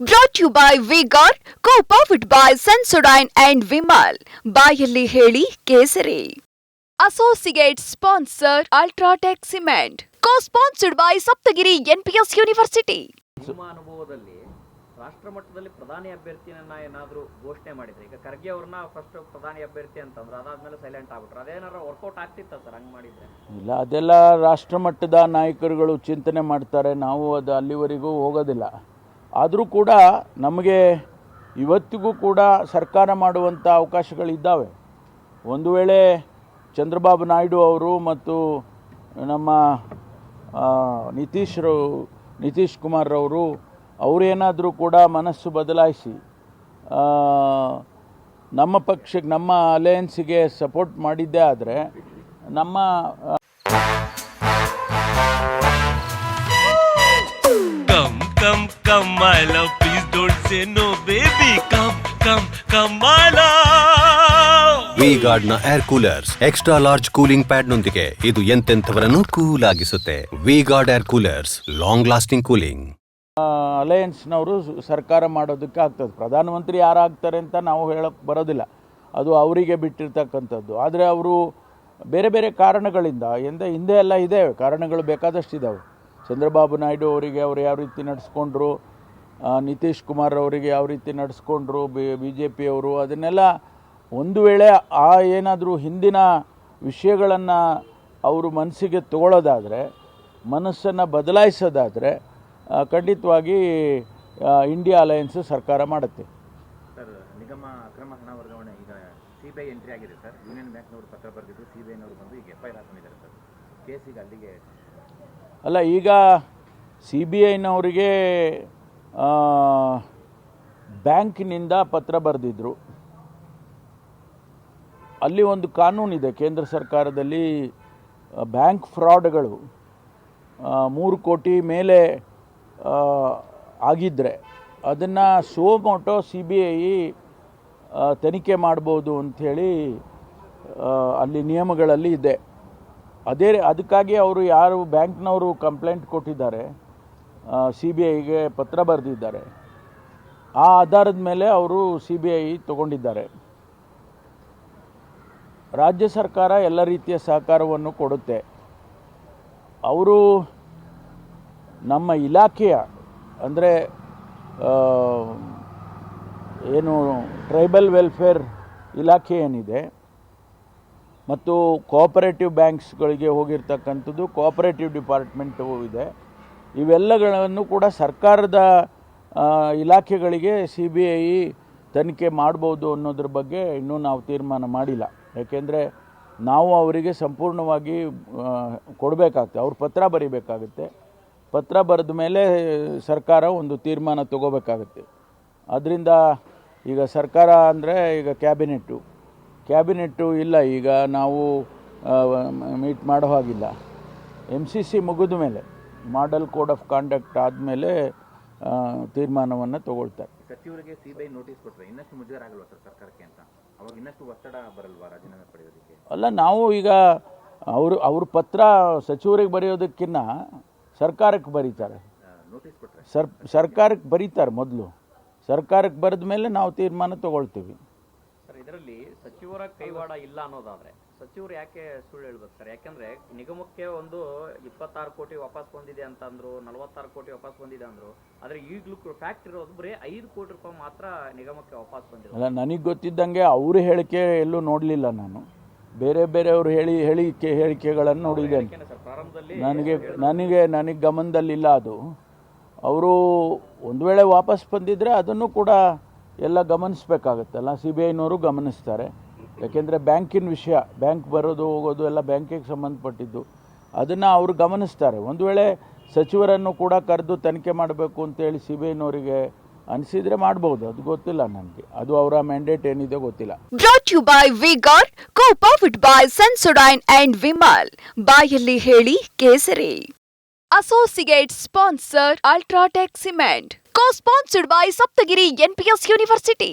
Brought you by vigour co powered by Sensodyne and Vimal ಬಾಯಲ್ಲಿ ಹೇಳಿ ಕೇಸರಿ. Associate sponsor UltraTech cement co sponsored by Saptagiri NPS university ನಿಮ್ಮ ಅನುಭವದಲ್ಲಿ ರಾಷ್ಟ್ರ ಮಟ್ಟದಲ್ಲಿ ಪ್ರಧಾನಿ ಅಭ್ಯರ್ಥಿಯನ್ನ ಏನಾದರೂ ಘೋಷಣೆ ಮಾಡಿದ್ರೆ ಈಗ ಖರ್ಗೆ ಅವ್ರನ್ನ ಫಸ್ಟ್ ಪ್ರಧಾನಿ ಅಭ್ಯರ್ಥಿ ಅಂತಂದ್ರೆ ಅದಾದ್ಮೇಲೆ ಸೈಲೆಂಟ್ ಆಗ್ಬಿಟ್ರು ಅದೇನಾರ ವರ್ಕೌಟ್ ಆಗ್ತಿತ್ತ ಸರ್ ಹಂಗೆ ಮಾಡಿದ್ರೆ? ಇಲ್ಲ ಅದೆಲ್ಲ ರಾಷ್ಟ್ರಮಟ್ಟದ ನಾಯಕರುಗಳು ಚಿಂತನೆ ಮಾಡ್ತಾರೆ ನಾವು ಅದು ಅಲ್ಲಿವರೆಗೂ ಹೋಗೋದಿಲ್ಲ. ಆದರೂ ಕೂಡ ನಮಗೆ ಇವತ್ತಿಗೂ ಕೂಡ ಸರ್ಕಾರ ಮಾಡುವಂಥ ಅವಕಾಶಗಳಿದ್ದಾವೆ. ಒಂದು ವೇಳೆ ಚಂದ್ರಬಾಬು ನಾಯ್ಡು ಅವರು ಮತ್ತು ನಮ್ಮ ನಿತೀಶ್ರು ನಿತೀಶ್ ಕುಮಾರ್ ಅವರು ಅವರೇನಾದರೂ ಕೂಡ ಮನಸ್ಸು ಬದಲಾಯಿಸಿ ನಮ್ಮ ಪಕ್ಷಕ್ಕೆ ನಮ್ಮ ಅಲಯನ್ಸಿಗೆ ಸಪೋರ್ಟ್ ಮಾಡಿದ್ದೇ ಆದರೆ ನಮ್ಮ love. ಗಾರ್ಡ್ನ air coolers extra large cooling pad ನೊಂದಿಗೆ ಇದು ಎಂತೆಂಥವರನ್ನು cool ಆಗಿಸುತ್ತೆ. V Guard air coolers long lasting cooling ಅಲಯನ್ಸ್ನವರು ಸರ್ಕಾರ ಮಾಡೋದಕ್ಕೆ ಆಗ್ತದೆ. ಪ್ರಧಾನಮಂತ್ರಿ ಯಾರಾಗ್ತಾರೆ ಅಂತ ನಾವು ಹೇಳಕ್ಕೆ ಬರೋದಿಲ್ಲ. ಅದು ಅವರಿಗೆ ಬಿಟ್ಟಿರ್ತಕ್ಕಂಥದ್ದು. ಆದರೆ ಅವರು ಬೇರೆ ಬೇರೆ ಕಾರಣಗಳಿಂದ, ಎಂದ, ಹಿಂದೆ ಎಲ್ಲ ಇದೆ, ಕಾರಣಗಳು ಬೇಕಾದಷ್ಟು ಇದ್ದಾವೆ ಚಂದ್ರಬಾಬು ನಾಯ್ಡು ಅವರಿಗೆ ಅವರು ಯಾವ ರೀತಿ ನಡೆಸ್ಕೊಂಡ್ರು ನಿತೀಶ್ ಕುಮಾರ್ ಅವರಿಗೆ ಯಾವ ರೀತಿ ನಡೆಸ್ಕೊಂಡ್ರು, ಬಿ ಬಿ ಜೆ ಪಿಯವರು ಅದನ್ನೆಲ್ಲ ಒಂದು ವೇಳೆ ಆ ಏನಾದರೂ ಹಿಂದಿನ ವಿಷಯಗಳನ್ನು ಅವರು ಮನಸ್ಸಿಗೆ ತಗೊಳ್ಳೋದಾದರೆ ಮನಸ್ಸನ್ನು ಬದಲಾಯಿಸೋದಾದರೆ ಖಂಡಿತವಾಗಿ ಇಂಡಿಯಾ ಅಲಯನ್ಸ್ ಸರ್ಕಾರ ಮಾಡುತ್ತೆ. ಸರ್ ನಿಗಮ ಅಕ್ರಮ ಹಣ ವರ್ಗಾವಣೆ ಈಗ ಸಿ ಬಿ ಐ ಎಂಟ್ರಿ ಆಗಿದೆ ಸರ್. ಯೂನಿಯನ್ ಬ್ಯಾಂಕ್ನವರು ಪತ್ರ ಬರೆದಿದ್ದು ಸಿ ಬಿ ಐನವರು ಬಂದು ಈಗ ಎಫ್ ಐ ಆರ್ ಹಾಕೊಂಡಿದ್ದಾರೆ ಸರ್. ಕೇಸ್ ಈಗ ಅಲ್ಲಿಗೆ ಅಲ್ಲ ಈಗ ಸಿ ಬಿ ಐನವರಿಗೆ ಬ್ಯಾಂಕ್ನಿಂದ ಪತ್ರ ಬರೆದಿದ್ರು. ಅಲ್ಲಿ ಒಂದು ಕಾನೂನಿದೆ ಕೇಂದ್ರ ಸರ್ಕಾರದಲ್ಲಿ ಬ್ಯಾಂಕ್ ಫ್ರಾಡ್ಗಳು ಮೂರು ಕೋಟಿ ಮೇಲೆ ಆಗಿದ್ದರೆ ಅದನ್ನು ಸೋಮೋಟೋ ಸಿ ಬಿ ಐ ತನಿಖೆ ಮಾಡ್ಬೋದು ಅಂಥೇಳಿ ಅಲ್ಲಿ ನಿಯಮಗಳಲ್ಲಿ ಇದೆ. ಅದೇ ಅದಕ್ಕಾಗಿ ಅವರು ಯಾರು ಬ್ಯಾಂಕ್ನವರು ಕಂಪ್ಲೇಂಟ್ ಕೊಟ್ಟಿದ್ದಾರೆ ಸಿ ಬಿ ಐಗೆ ಪತ್ರ ಬರೆದಿದ್ದಾರೆ. ಆ ಆಧಾರದ ಮೇಲೆ ಅವರು ಸಿ ಬಿ ಐ ತಗೊಂಡಿದ್ದಾರೆ. ರಾಜ್ಯ ಸರ್ಕಾರ ಎಲ್ಲ ರೀತಿಯ ಸಹಕಾರವನ್ನು ಕೊಡುತ್ತೆ. ಅವರು ನಮ್ಮ ಇಲಾಖೆಯ, ಅಂದರೆ ಏನು ಟ್ರೈಬಲ್ ವೆಲ್ಫೇರ್ ಇಲಾಖೆ ಏನಿದೆ, ಮತ್ತು ಕೋಆಪರೇಟಿವ್ ಬ್ಯಾಂಕ್ಸ್ಗಳಿಗೆ ಹೋಗಿರ್ತಕ್ಕಂಥದ್ದು ಕೋಆಪರೇಟಿವ್ ಡಿಪಾರ್ಟ್ಮೆಂಟು ಇದೆ. ಇವೆಲ್ಲಗಳನ್ನು ಕೂಡ ಸರ್ಕಾರದ ಇಲಾಖೆಗಳಿಗೆ ಸಿ ಬಿ ಐ ತನಿಖೆ ಮಾಡ್ಬೋದು ಅನ್ನೋದ್ರ ಬಗ್ಗೆ ಇನ್ನೂ ನಾವು ತೀರ್ಮಾನ ಮಾಡಿಲ್ಲ. ಯಾಕೆಂದರೆ ನಾವು ಅವರಿಗೆ ಸಂಪೂರ್ಣವಾಗಿ ಕೊಡಬೇಕಾಗ್ತದೆ. ಅವ್ರು ಪತ್ರ ಬರಿಬೇಕಾಗುತ್ತೆ. ಪತ್ರ ಬರೆದ ಮೇಲೆ ಸರ್ಕಾರ ಒಂದು ತೀರ್ಮಾನ ತಗೋಬೇಕಾಗುತ್ತೆ. ಅದರಿಂದ ಈಗ ಸರ್ಕಾರ ಅಂದರೆ ಈಗ ಕ್ಯಾಬಿನೆಟ್ಟು. ಕ್ಯಾಬಿನೆಟ್ಟು ಇಲ್ಲ, ಈಗ ನಾವು ಮೀಟ್ ಮಾಡೋ ಹಾಗಿಲ್ಲ. ಎಂ ಸಿ ಸಿ ಮುಗಿದ ಮೇಲೆ, ಮಾಡೆಲ್ ಕೋಡ್ ಆಫ್ ಕಾಂಡಕ್ಟ್ ಆದಮೇಲೆ ತೀರ್ಮಾನವನ್ನು ತಗೊಳ್ತಾರೆ. ಸಚಿವರಿಗೆ ಸಿಬಿಐ ಐ ನೋಟಿಸ್ ಕೊಟ್ಟರೆ ಇನ್ನಷ್ಟು ಮುಜುಗರ ಆಗಲ್ವಾ ಸರ್ ಸರ್ಕಾರಕ್ಕೆ ಅಂತ? ಅವಾಗ ಇನ್ನಷ್ಟು ಒತ್ತಡ ಬರಲ್ವಾ ರಾಜೀನಾಮೆ ಪಡೆಯೋದಕ್ಕೆ? ಅಲ್ಲ ನಾವು ಈಗ ಅವರು ಅವ್ರ ಪತ್ರ ಸಚಿವರಿಗೆ ಬರೆಯೋದಕ್ಕಿಂತ ಸರ್ಕಾರಕ್ಕೆ ಬರೀತಾರೆ. ನೋಟಿಸ್ ಕೊಟ್ಟರೆ ಸರ್ ಸರ್ಕಾರಕ್ಕೆ ಬರೀತಾರೆ ಮೊದಲು. ಸರ್ಕಾರಕ್ಕೆ ಬರೆದ ಮೇಲೆ ನಾವು ತೀರ್ಮಾನ ತಗೊಳ್ತೀವಿ. ಸರ್ ಇದರಲ್ಲಿ ಸಚಿವರ ಕೈವಾಡ ಇಲ್ಲ ಅನ್ನೋದಾದ್ರೆ ಸಚಿವರು ಯಾಕೆ ಸುಳ್ಳು ಹೇಳ್ಬೇಕು ಸರ್? ಯಾಕಂದ್ರೆ ನಿಗಮಕ್ಕೆ ಒಂದು ಇಪ್ಪತ್ತಾರು ಕೋಟಿ ವಾಪಸ್ ಬಂದಿದೆ ಅಂತ ಅಂದ್ರು ನಲವತ್ತಾರು ಕೋಟಿ ವಾಪಸ್ ಬಂದಿದೆ ಅಂದ್ರು ಆದ್ರೆ ಈಗಲೂ ಫ್ಯಾಕ್ಟ್ ಇರೋದು ಬರೀ ಐದು ಕೋಟಿ ರೂಪಾಯಿ ಮಾತ್ರ ನಿಗಮಕ್ಕೆ ವಾಪಸ್ ಬಂದಿದೆ ಅಲ್ಲ ನನಗೆ ಗೊತ್ತಿದ್ದಂಗೆ ಅವ್ರ ಹೇಳಿಕೆ ಎಲ್ಲೂ ನೋಡಲಿಲ್ಲ ನಾನು. ಬೇರೆ ಬೇರೆಯವರು ಹೇಳಿ ಹೇಳಿಕೆ ಹೇಳಿಕೆಗಳನ್ನು ನೋಡಿದ್ದೇನೆ. ನನಗೆ ನನಗೆ ನನಗೆ ಗಮನದಲ್ಲಿಲ್ಲ ಅದು. ಅವರು ಒಂದು ವೇಳೆ ವಾಪಸ್ ಬಂದಿದ್ದರೆ ಅದನ್ನು ಕೂಡ ಎಲ್ಲ ಗಮನಿಸಬೇಕಾಗತ್ತಲ್ಲ ಸಿ ಬಿ ಐನವರು ಗಮನಿಸ್ತಾರೆ. ಯಾಕೆಂದರೆ ಬ್ಯಾಂಕಿನ ವಿಷಯ, ಬ್ಯಾಂಕ್ ಬರೋದು ಹೋಗೋದು ಎಲ್ಲ ಬ್ಯಾಂಕಿಗೆ ಸಂಬಂಧಪಟ್ಟಿದ್ದು. ಅದನ್ನು ಅವರು ಗಮನಿಸ್ತಾರೆ. ಒಂದು ವೇಳೆ ಸಚಿವರನ್ನು ಕೂಡ ಕರೆದು ತನಿಖೆ ಮಾಡಬೇಕು ಅಂತೇಳಿ ಸಿ ಬಿ ಐನವರಿಗೆ ಅನಿಸಿದ್ರೆ ಮಾಡಬಹುದು ಅದು ಗೊತ್ತಿಲ್ಲ ನನಗೆ. ಅದು ಅವರ ಮ್ಯಾಂಡೇಟ್ ಏನಿದೆ ಗೊತ್ತಿಲ್ಲ. Brought you by vigour co powered by Sensodyne and Vimal ಬಾಯಲ್ಲಿ ಹೇಳಿ ಕೇಸರಿ. Associate sponsor UltraTech cement co sponsored by Saptagiri NPS university